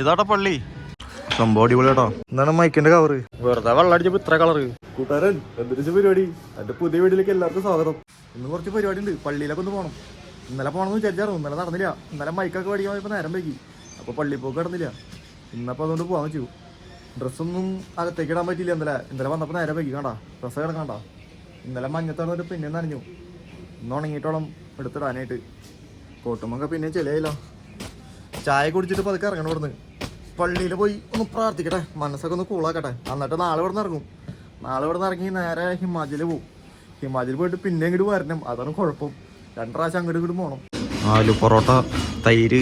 ഇതാട്ടെ പള്ളി. സംഭവം അടിപൊളി കേട്ടോ എന്താണ് മൈക്കിന്റെ കവറ് വെറുതെ വെള്ളം അടിച്ചപ്പോ ഇത്ര കളറ് കൂട്ടുകാരൻ എന്തിരിച്ച പരിപാടി. എന്റെ പുതിയ വീട്ടിലേക്ക് എല്ലാവർക്കും സ്വാഗതം. ഇന്ന് കുറച്ച് പരിപാടി ഉണ്ട് പള്ളിയിലൊക്കെ ഒന്ന് പോകണം ഇന്നലെ പോകണമെന്ന് വിചാരിച്ചാറു ഇന്നലെ നടന്നില്ല. ഇന്നലെ മൈക്കൊക്കെ പഠിക്കാൻ പോയപ്പോൾ നേരം വൈകി. അപ്പോൾ പള്ളി പോക്ക് നടന്നില്ല. ഇന്നപ്പോൾ അതുകൊണ്ട് പോകാൻ വെച്ചു ഡ്രസ്സൊന്നും അകത്തേക്ക് ഇടാൻ പറ്റിയില്ല ഇന്നലെ. ഇന്നലെ വന്നപ്പോൾ നേരെ വൈകി കണ്ടാ. ഡ്രസ്സ് കിടക്കണ്ട ഇന്നലെ മഞ്ഞത്തോടെ പിന്നെ നനഞ്ഞു. ഇന്ന് ഉണങ്ങിയിട്ടോളം എടുത്തിടാനായിട്ട്. കോട്ടുമൊക്കെ പിന്നെ ചെലയില്ല ചായ കുടിച്ചിട്ട് പതുക്കെ ഇറങ്ങണം ഇവിടുന്ന്. പള്ളിയിൽ പോയി ഒന്ന് പ്രാർത്ഥിക്കട്ടെ. മനസ്സൊക്കെ ഒന്ന് കൂളാക്കട്ടെ എന്നിട്ട് നാളെ ഇവിടെ നിന്ന് ഇറങ്ങും. നാളെ ഇവിടെ നിന്ന് ഇറങ്ങി നേരെ ഹിമാചലിൽ പോകും ഹിമാചലിൽ പോയിട്ട് പിന്നെ ഇങ്ങോട്ട് വരണം. അതാണ് കുഴപ്പം. രണ്ട് പ്രാവശ്യം അങ്ങോട്ട് ഇങ്ങോട്ട് പോകണം ആലു പൊറോട്ട തൈര്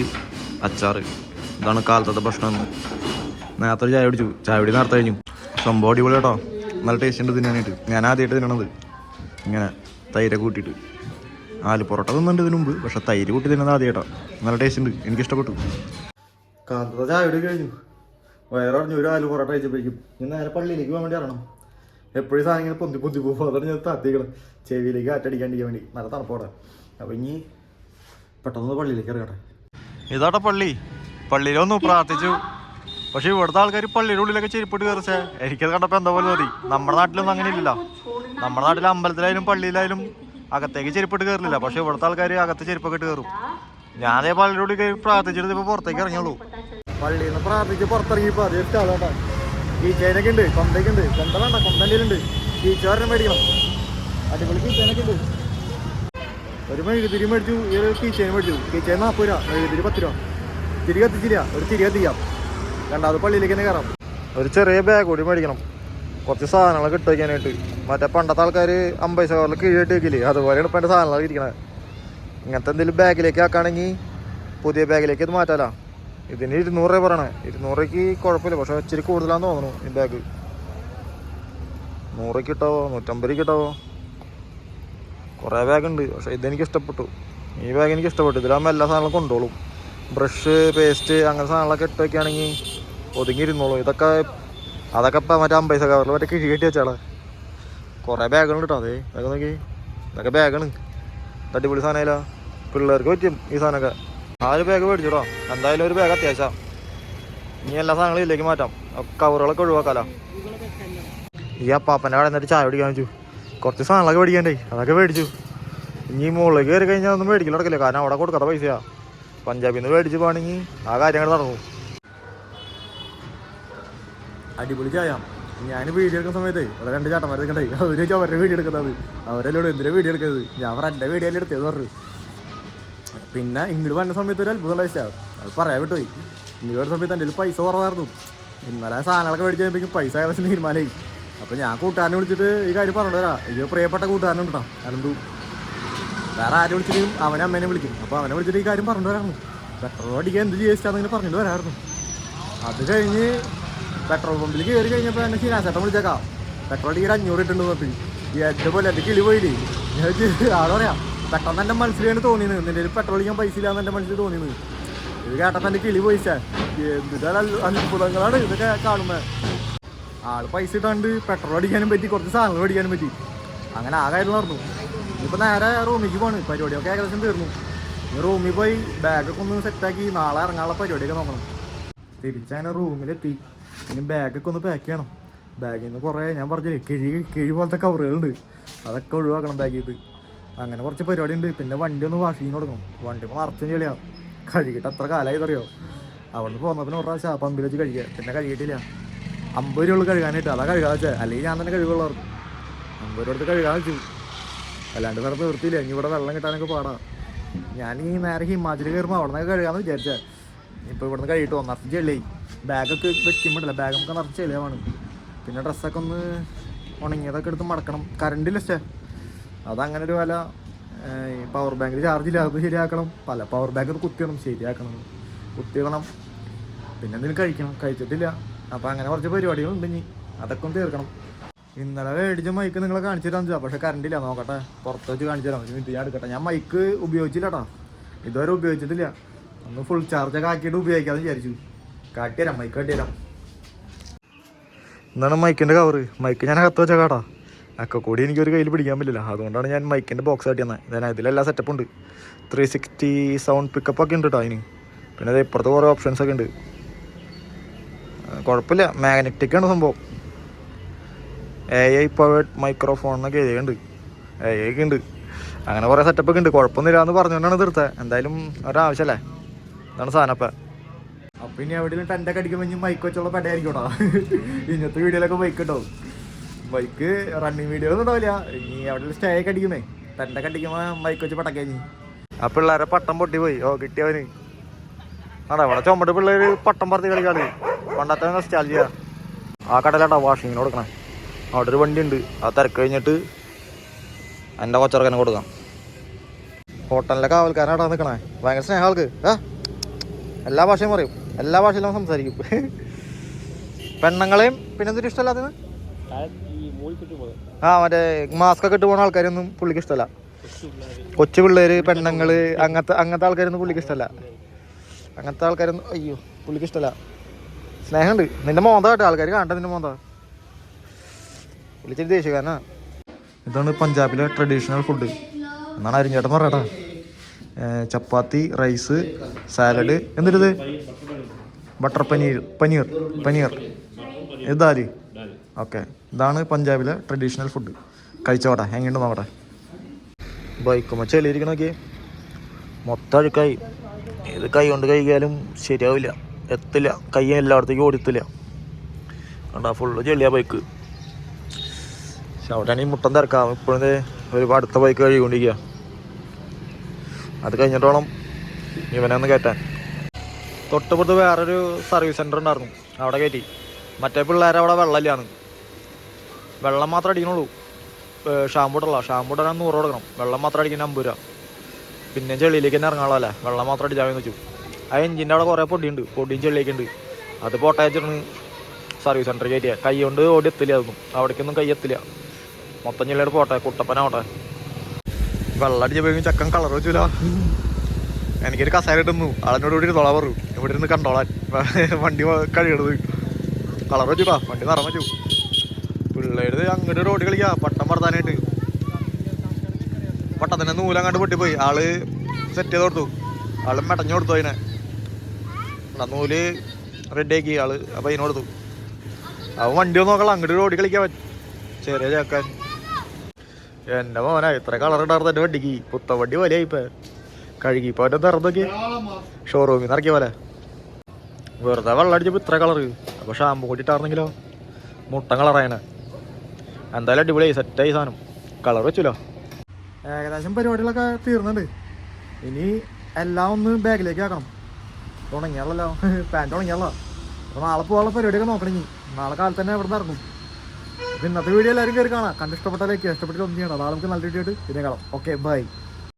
അച്ചാറ്. ഇതാണ് കാലത്തത്തെ ഭക്ഷണം. നേരത്തെ ചായ കുടിച്ചു. ചായ കുടി നേരത്തെ കഴിഞ്ഞു. സംഭവം അടിപൊളി കേട്ടോ നല്ല ടേസ്റ്റ് ഉണ്ട് തിന്നാനായിട്ട്. ഞാൻ ആദ്യമായിട്ട് തിന്നണത്. ഇങ്ങനെ തൈരെ കൂട്ടിയിട്ട്. ആലു പൊറോട്ട തിന്നുണ്ട് ഇതിനു മുമ്പ്. പക്ഷെ തൈര് കൂട്ടി തിന്നുന്നത് ആദ്യമായിട്ടാ നല്ല ടേസ്റ്റ് ഉണ്ട്. എനിക്ക് ഇഷ്ടപ്പെട്ടു കാന്തത ചായ കുടി കഴിഞ്ഞു. വയററിഞ്ഞു. ഒരു ആലു പൊറോട്ട കഴിച്ചപ്പോഴേക്കും ഞാൻ നേരെ പള്ളിയിലേക്ക് പോകാൻ വേണ്ടി ഇറങ്ങണം. എപ്പോഴും സാധനം ഇങ്ങനെ പൊന്തി പൊന്തി പോകും. അതാണ് ഞാൻ താത്തിക്കണം ചെവിയിലേക്ക് കാറ്റടിക്കാണ്ടിരിക്കാൻ വേണ്ടി. നല്ല തണുപ്പോടെ അപ്പം ഇനി പെട്ടെന്ന് പള്ളിയിലേക്ക് ഇറങ്ങട്ടെ. ഇതാട്ടെ പള്ളി. പള്ളിയിലൊന്നു പ്രാർത്ഥിച്ചു. പക്ഷെ ഇവിടുത്തെ ആൾക്കാർ പള്ളിയുടെ ഉള്ളിലൊക്കെ ചെരുപ്പിട്ട് കയറിച്ചേ എനിക്കത് കണ്ടപ്പോൾ എന്താ പോലെ മതി നമ്മുടെ നാട്ടിലൊന്നും അങ്ങനെ ഇല്ലല്ലോ. നമ്മുടെ നാട്ടിൽ അമ്പലത്തിലായാലും പള്ളിയിലായാലും അകത്തേക്ക് ചെരുപ്പിട്ട് കയറില്ല പക്ഷെ ഇവിടുത്തെ ആൾക്കാർ അകത്ത് ചെരുപ്പൊക്കെ ഇട്ട് കയറും. ഞാൻ അതേ കയറി പ്രാർത്ഥിച്ചിട്ട് ഇപ്പൊ പുറത്തേക്ക് ഇറങ്ങിയുള്ളൂ. പള്ളിയിൽ നിന്ന് പ്രാർത്ഥിച്ച് പുറത്തിറങ്ങിയപ്പോൾ അതേ സ്ഥലം കീച്ചേനൊക്കെ ഉണ്ട്. കൊന്തയൊക്കെ ഉണ്ട്. കൊന്ത വേണ്ട കൊന്തന്റെ മേടിക്കണം. അടിപൊളി കീച്ചേനൊക്കെ ഉണ്ട്. ഒരു മെഴുകുതിരി മേടിച്ചു ഈ ഒരു കീച്ചേന മേടിച്ചു. കീച്ചേന നാൽപ്പത് രൂപ മെഴുകുതിരി പത്ത് രൂപ. തിരി കത്തിച്ചില്ല ഒരു തിരി കത്തിക്കാം. രണ്ടാമത് പള്ളിയിലേക്ക് തന്നെ കയറാം. ഒരു ചെറിയ ബാഗ് കൂടി മേടിക്കണം. കുറച്ച് സാധനങ്ങളൊക്കെ ഇട്ട് വയ്ക്കാനായിട്ട് മറ്റേ പണ്ടത്തെ ആൾക്കാർ അമ്പത് കവറിൽ കീഴിട്ട് വെക്കില്ലേ? അതുപോലെയാണ് ഇപ്പം എന്റെ സാധനങ്ങളൊക്കെ ഇരിക്കണത്. ഇങ്ങനത്തെ എന്തെങ്കിലും ബാഗിലേക്ക് ആക്കുകയാണെങ്കിൽ പുതിയ ബാഗിലേക്ക് ഇത് മാറ്റാലോ? ഇതിന് ഇരുന്നൂറ് രൂപ പറയണേ. ഇരുന്നൂറ് രൂപയ്ക്ക് കുഴപ്പമില്ല. പക്ഷെ ഇച്ചിരി കൂടുതലാന്ന് തോന്നുന്നു ഈ ബാഗ്. നൂറ് കിട്ടാവോ നൂറ്റമ്പത് കിട്ടാവോ കുറേ ബാഗ് ഉണ്ട് പക്ഷെ ഇതെനിക്ക് ഇഷ്ടപ്പെട്ടു. ഈ ബാഗ് എനിക്ക് ഇഷ്ടപ്പെട്ടു. ഇതിലാകുമ്പോൾ എല്ലാ സാധനങ്ങളും കൊണ്ടോളും. ബ്രഷ് പേസ്റ്റ് അങ്ങനെ സാധനങ്ങളൊക്കെ ഇട്ട് വയ്ക്കുകയാണെങ്കിൽ ഒതുങ്ങിയിരുന്നോളൂ ഇതൊക്കെ അതൊക്കെ ഇപ്പം മറ്റേ അമ്പൈസ കവറിൽ മറ്റേ കിഴി കെട്ടി വെച്ചാളെ. കുറേ ബാഗുകൾ കേട്ടോ. അതെ അതൊക്കെ നോക്കി. ഇതൊക്കെ ബാഗാണ് അടിപൊളി സാധനമില്ല പിള്ളേർക്ക് പറ്റും ഈ സാധനമൊക്കെ. ആ ഒരു ബാഗ് മേടിച്ചിടോ. എന്തായാലും ഒരു ബാഗ് അത്യാവശ്യം. ഇനി എല്ലാ സാധനങ്ങളും ഇതിലേക്ക് മാറ്റാം. കവറുകളൊക്കെ ഒഴിവാക്കാലോ. ഈ അപ്പാപ്പന്റെ അവിടെ എന്നിട്ട് ചായ പിടിക്കാൻ വെച്ചു കുറച്ച് സാധനങ്ങളൊക്കെ മേടിക്കണ്ടേ. അതൊക്കെ മേടിച്ചു. ഇനി മുകളിലേക്ക് കയറി കഴിഞ്ഞാൽ ഒന്നും മേടിക്കൽ നടക്കില്ല. കാരണം അവിടെ കൊടുക്കാത്ത പൈസയാ. പഞ്ചാബിൽ നിന്ന് മേടിച്ച് പോകണമെങ്കിൽ ആ കാര്യങ്ങൾ നടക്കും അടിപൊളി ചായ. ഞാൻ വീഡിയോ എടുക്കുന്ന സമയത്ത് ഇവിടെ രണ്ട് ചേട്ടന്മാർ കണ്ടേ അവർ ചോദിച്ചാൽ അവരുടെ വീഡിയോ എടുക്കുന്നത്. അവരല്ലോട് എന്തിനാ വീഡിയോ എടുക്കുന്നത് ഞാൻ പറഞ്ഞ എന്റെ വീഡിയോ എല്ലാം എടുത്തത്? പറഞ്ഞു. പിന്നെ ഇങ്ങോട്ട് വന്ന സമയത്ത് ഒരു അത്ഭുതം ഉണ്ടായിട്ടാണ് അത് പറയാൻ വിട്ടുപോയി. ഇങ്ങോട്ട് വരുന്ന സമയത്ത് എന്റെ പൈസ കുറവായിരുന്നു. ഇന്നലെ സാധനങ്ങളൊക്കെ മേടിച്ച് കഴിയുമ്പോഴേക്കും പൈസ ഏകദേശം തീരുമാനമായി. അപ്പോൾ ഞാൻ കൂട്ടുകാരനെ വിളിച്ചിട്ട് ഈ കാര്യം പറഞ്ഞു തരാം ഈ പ്രിയപ്പെട്ട കൂട്ടുകാരനുണ്ട് കേട്ടോ അനന്തു വേറെ ആരും വിളിച്ചിട്ടും അവനെ അമ്മേനെ വിളിക്കും. അപ്പോൾ അവനെ വിളിച്ചിട്ട് ഈ കാര്യം പറഞ്ഞു തരാമോ പെട്രോൾ അടിക്കാൻ എന്ത് ചെയ്യിച്ചാന്നിങ്ങനെ പറഞ്ഞിട്ട് വരാമായിരുന്നു. അത് കഴിഞ്ഞ് പെട്രോൾ പമ്പിൽ കയറി കഴിഞ്ഞപ്പോൾ എന്നെ ശീനാശേട്ടൻ വിളിച്ചേക്കാം. പെട്രോൾ അടിക്കാൻ അഞ്ഞൂറ് ഇട്ടുണ്ട് നോക്കി എന്റെ പോലെ എന്റെ കിളി പോയില്ലേ? ആൾ പറയാം. പെട്ടെന്ന് എന്റെ മനസ്സിലാണ് തോന്നിയത് കയ്യിൽ പെട്രോൾ അടിക്കാൻ പൈസ ഇല്ലാന്ന് എന്റെ മനസ്സിൽ തോന്നിയത് ഇത് കേട്ടപ്പോൾ എന്റെ കിളി പോയിച്ചാ എന്തിട്ടാണ് അത്ഭുതങ്ങളാണ് ഇതൊക്കെ കാണുമ്പോൾ ആൾ പൈസ ഇട്ടാണ്ട് പെട്രോൾ അടിക്കാനും പറ്റി കുറച്ച് സാധനങ്ങൾ അടിക്കാനും പറ്റി. അങ്ങനെ ആ കാര്യം നടന്നു. ഇപ്പൊ നേരെ റൂമിലേക്ക് പോണ് പരിപാടിയൊക്കെ ഏകദേശം തീർന്നു. റൂമിൽ പോയി ബാഗൊക്കെ ഒന്ന് സെറ്റാക്കി നാളെ ഇറങ്ങാനുള്ള പരിപാടിയൊക്കെ നോക്കണം. തിരിച്ചങ്ങനെ റൂമിലെത്തി. ഇനി ബാഗൊക്കെ ഒന്ന് പാക്ക് ചെയ്യണം. ബാഗിൽ നിന്ന് കുറേ ഞാൻ പറഞ്ഞില്ലേ കിഴി കിഴി പോലത്തെ കവറുകളുണ്ട്. അതൊക്കെ ഒഴിവാക്കണം ബാഗിൽ അങ്ങനെ കുറച്ച് പരിപാടി ഉണ്ട് പിന്നെ വണ്ടി ഒന്ന് വാഷ് ചെയ്യാൻ കൊടുക്കണം. വണ്ടി നിറച്ചും ചെളിയാ. കഴുകിയിട്ട് അത്ര കാലമായി അറിയോ അവിടെ നിന്ന് പോകുന്നതിന് ഒരു പ്രാവശ്യം പമ്പിൽ വെച്ച് കഴുകുക പിന്നെ കഴുകിയിട്ടില്ല. അമ്പത് രൂപ കഴുകാനായിട്ട്. അതാ കഴുകാ വെച്ചാൽ അല്ലെങ്കിൽ ഞാൻ തന്നെ കഴുകുള്ളവർക്ക്. അമ്പത് രൂപ കഴുകാൻ വെച്ചു. അല്ലാണ്ട് വേറെ നിർത്തിയില്ല. ഇനി ഇവിടെ വെള്ളം കിട്ടാനൊക്കെ പാടാ. ഞാൻ ഈ നേരെ ഹിമാചൽ കയറുമ്പോൾ അവിടെ നിന്നൊക്കെ കഴുകാന്ന് വിചാരിച്ചാൽ ഇപ്പോൾ ഇവിടെ കഴിയിട്ട് കഴുകിയിട്ട് ഒന്നാം ചെളിയായി. ബാഗൊക്കെ വെക്കുമ്പോഴല്ല ബാഗ് നമുക്ക് നിറച്ച് ചെലവാണ് പിന്നെ ഡ്രസ്സൊക്കെ ഒന്ന് ഉണങ്ങിയതൊക്കെ എടുത്ത് മടക്കണം. കറണ്ടില്ല സ്റ്റേ. അതങ്ങനെ ഒരു വില ഈ പവർ ബാങ്കിൽ ചാർജ് ഇല്ല. അത് ശരിയാക്കണം. പല പവർ ബാങ്ക് കുത്തിയണം ശരിയാക്കണം. കുത്തിയണം പിന്നെ എന്തെങ്കിലും കഴിക്കണം. കഴിച്ചിട്ടില്ല. അപ്പം അങ്ങനെ കുറച്ച് പരിപാടികളുണ്ട് ഇനി. അതൊക്കെ ഒന്ന് തീർക്കണം. ഇന്നലെ മേടിച്ച മൈക്ക് നിങ്ങളെ കാണിച്ചു വെച്ചാൽ പക്ഷെ കറണ്ട് ഇല്ല. നോക്കട്ടെ. പുറത്ത് വെച്ച് കാണിച്ചു തരാം. ഇത് ഞാൻ എടുക്കട്ടെ. ഞാൻ മൈക്ക് ഉപയോഗിച്ചില്ല കേട്ടോ ഇതുവരെ ഉപയോഗിച്ചിട്ടില്ല. ഒന്ന് ഫുൾ ചാർജൊക്കെ ആക്കിയിട്ട് ഉപയോഗിക്കാമെന്ന് വിചാരിച്ചു. കാട്ടിത്തരാം മൈക്ക് കാട്ടിയരാം എന്നാണ് മൈക്കിന്റെ കവറ് മൈക്ക് ഞാൻ അകത്ത് വെച്ച കാട്ടാ ഒക്കെ കൂടി എനിക്ക് ഒരു കയ്യിൽ പിടിക്കാൻ പറ്റില്ല. അതുകൊണ്ടാണ് ഞാൻ മൈക്കിന്റെ ബോക്സ് ആട്ടി തന്നെ ഞാൻ ഇതിലെല്ലാം സെറ്റപ്പ് ഉണ്ട്. ത്രീ സിക്സ്റ്റി സൗണ്ട് പിക്കപ്പ് ഒക്കെ ഉണ്ട് കേട്ടോ അതിന്. പിന്നെ അത് ഇപ്പുറത്ത് കുറേ ഓപ്ഷൻസ് ഒക്കെ ഉണ്ട്. കുഴപ്പമില്ല. മാഗ്നറ്റിക് ആണ് സംഭവം. എ ഐ പവേഡ് മൈക്രോഫോൺ എന്നൊക്കെ എഴുതിയുണ്ട് എ ഐ ഒക്കെ ഉണ്ട്. അങ്ങനെ കുറേ സെറ്റപ്പൊക്കെ ഉണ്ട്. കുഴപ്പമൊന്നുമില്ല എന്ന് പറഞ്ഞുകൊണ്ടാണ് തീർത്തത് എന്തായാലും ഒരാവശ്യമല്ലേ അതാണ് സാധനം അപ്പം ഇനി എവിടെയും ടെന്റൊക്കെ അടിക്കുമ്പോൾ ഇനി മൈക്ക് വെച്ചുള്ള പെടയായിരിക്കും കേട്ടോ ഇന്നത്തെ വീഡിയോയിലൊക്കെ ബൈക്ക് ഉണ്ടാവും ബൈക്ക് റണ്ണിങ് വീഡിയോ ഒന്നും ഉണ്ടാവില്ല ഇനി എവിടെ സ്റ്റേ ഒക്കെ അടിക്കുന്നേ ടെന്റൊക്കെ അടിക്കുമ്പോൾ മൈക്ക് വെച്ച് പടക്കാൻ ഇനി. ആ പിള്ളേരെ പട്ടം പൊട്ടി പോയി. ഓ കിട്ടിയവന് ആടാ ഇവിടെ ചുമട്ട് പിള്ളേര് പട്ടം പറത്തി കളിക്കാൻ പണ്ടത്തെ സ്റ്റാലിയ ആ കടലാട്ടാ വാഷിങ്ങിന് കൊടുക്കണം. അവിടെ ഒരു വണ്ടി ഉണ്ട് ആ തിരക്ക് കഴിഞ്ഞിട്ട് എന്റെ കൊച്ചറക്കനെ കൊടുക്കാം. ഹോട്ടലിലെ കാവൽക്കാരനാടാ നിൽക്കണേ ഭയങ്കര സ്നേഹം ആൾക്ക്. ആ എല്ലാ ഭാഷയും പറയും. എല്ലാ ഭാഷയിലും സംസാരിക്കും. പെണ്ണുങ്ങളെയും പിന്നെ എന്തൊരു ഇഷ്ടമല്ലാത്തത്? ആ മറ്റേ മാസ്ക് ഒക്കെ ഇട്ട് പോകുന്ന ആൾക്കാരൊന്നും പുള്ളിക്ക് ഇഷ്ടമല്ല. കൊച്ചു പിള്ളേര് പെണ്ണുങ്ങൾ അങ്ങനത്തെ അങ്ങനത്തെ ആൾക്കാരൊന്നും പുള്ളിക്ക് ഇഷ്ടമല്ല. അങ്ങനത്തെ ആൾക്കാരൊന്നും അയ്യോ പുള്ളിക്ക് ഇഷ്ടമല്ല. സ്നേഹമുണ്ട്. നിന്റെ മോന്ത കേട്ടോ ആൾക്കാർ കാണട്ടെ നിന്റെ മോന്ത. വിളിച്ചിട്ട് ദേശീയക്കാരനാ ഇതാണ് പഞ്ചാബിലെ ട്രഡീഷണൽ ഫുഡ് എന്നാണ് അരിഞ്ഞേട്ടൻ പറയട്ടാ ചപ്പാത്തി റൈസ് സാലഡ് എന്തിരുത്? ബട്ടർ പനീർ പനീർ പനീർ. ഇത് ദാൽ. ഓക്കെ. ഇതാണ് പഞ്ചാബിലെ ട്രഡീഷണൽ ഫുഡ് കഴിച്ചോട്ടെ എങ്ങനെയുണ്ട് നോക്കട്ടെ. ബൈക്കുമ്പോൾ ചെളിയിരിക്കണ നോക്കി മൊത്തം അഴുക്കായി. ഇത് കൈ കൊണ്ട് കഴിക്കാലും ശരിയാവില്ല. എത്തില്ല. കൈ എല്ലായിടത്തേക്കും ഓടിത്തില്ല. കണ്ടാ ഫുള്ള് ചെളിയാ ബൈക്ക് പക്ഷെ അവിടെയാണെങ്കിൽ മുട്ടം തിരക്കാം. ഇപ്പോഴത്തെ ഒരു അടുത്ത ബൈക്ക് കഴുകിക്കൊണ്ടിരിക്കുക അത് കഴിഞ്ഞിട്ട് വേണം ഇവനെ ഒന്ന് കയറ്റാൻ. തൊട്ടുപുറത്ത് വേറൊരു സർവീസ് സെന്റർ ഉണ്ടായിരുന്നു. അവിടെ കയറ്റി മറ്റേ പിള്ളേർ അവിടെ വെള്ളമില്ലാന്ന്. വെള്ളം മാത്രം അടിക്കണുള്ളൂ. ഷാമ്പു ഇടല്ല ഷാമ്പു ഇടാൻ നൂറ് കൊടുക്കണം. വെള്ളം മാത്രം അടിക്കുന്ന അമ്പത് രൂപ. പിന്നെ ചെളിയിലേക്ക് തന്നെ ഇറങ്ങാളല്ലേ വെള്ളം മാത്രം അടിച്ചാൽ വെച്ചു. ആ എഞ്ചിന്റെ അവിടെ കുറേ പൊടിയുണ്ട്. പൊടിയും ചെളിയൊക്കെ ഉണ്ട്. അത് പൊട്ടയച്ചിട്ട് സർവീസ് സെന്റർ കയറ്റിയ കൈ കൊണ്ട് ഓടി എത്തില്ല അതൊന്നും. അവിടേക്കൊന്നും കൈ എത്തില്ല. മൊത്തം ചെള്ളിയുടെ പോട്ടെ. കുട്ടപ്പനാവട്ടെ വെള്ളം അടിച്ചപ്പോഴേക്കും ചക്കൻ കളർ വെച്ചില്ല എനിക്കൊരു കസേര ഇട്ടുന്നു ആളിനോട് കൂടി തൊള പറഞ്ഞു ഇവിടെ ഇരുന്ന് കണ്ടോളാൻ. വണ്ടി കഴിയണത് കളർ വെച്ചുടാ വണ്ടി നിറം വെച്ചു പിള്ളേര് അങ്ങോട്ട് റോഡ് കളിക്കാ. പട്ടം പറത്താനായിട്ട്. പട്ടത്തിന്റെ നൂലങ്ങാണ്ട് പൊട്ടിപ്പോയി. ആൾ സെറ്റ് ചെയ്ത് കൊടുത്തു. ആൾ മെടഞ്ഞു കൊടുത്തു അതിനെ. നൂൽ റെഡിയാക്കി ആൾ അപ്പൊ അതിന് കൊടുത്തു. അവൻ വണ്ടി ഒന്ന് നോക്കണം. അങ്ങോട്ട് റോഡ് കളിക്കാൻ ചെറിയ ചേക്കാൻ. എന്റെ മോനാ ഇത്ര കളർ ഇടാർന്ന് വണ്ടിക്ക്. പുത്ത വണ്ടി വലിയ കഴുകി ഇപ്പൊ അവന്റെ നിറന്നൊക്കെ ഷോറൂമിൽ നിന്ന് ഇറക്കിയ പോലെ. വെറുതെ വെള്ളം അടിച്ചപ്പോ ഇത്ര കളറ് അപ്പോൾ ഷാമ്പു കൂട്ടിട്ടായിരുന്നെങ്കിലോ മുട്ട കളറായനെ എന്തായാലും അടിപൊളിയായി സെറ്റായി സാധനം. കളർ വെച്ചല്ലോ ഏകദേശം പരിപാടികളൊക്കെ തീർന്നുണ്ട്. ഇനി എല്ലാം ഒന്ന് ബാഗിലേക്ക് ആക്കണം. ഉണങ്ങിയാളല്ലോ പാന്റ് ഉണങ്ങിയാളോ അപ്പോൾ നാളെ പോകാനുള്ള പരിപാടിയൊക്കെ നോക്കണം ഇനി. നാളെ കാലത്ത് തന്നെ ഇവിടെ ഇറങ്ങും. ഇന്നത്തെ വീഡിയോ എല്ലാവരും കയറി കാണാം. കണ്ടിഷ്ടപ്പെട്ടാലേക്ക് ഇഷ്ടപ്പെട്ടിട്ട് ഒന്നും ചെയ്യണം നാളെ നമുക്ക് നല്ല വീഡിയോ ആയിട്ട് പിന്നെ കാണാം. Okay bye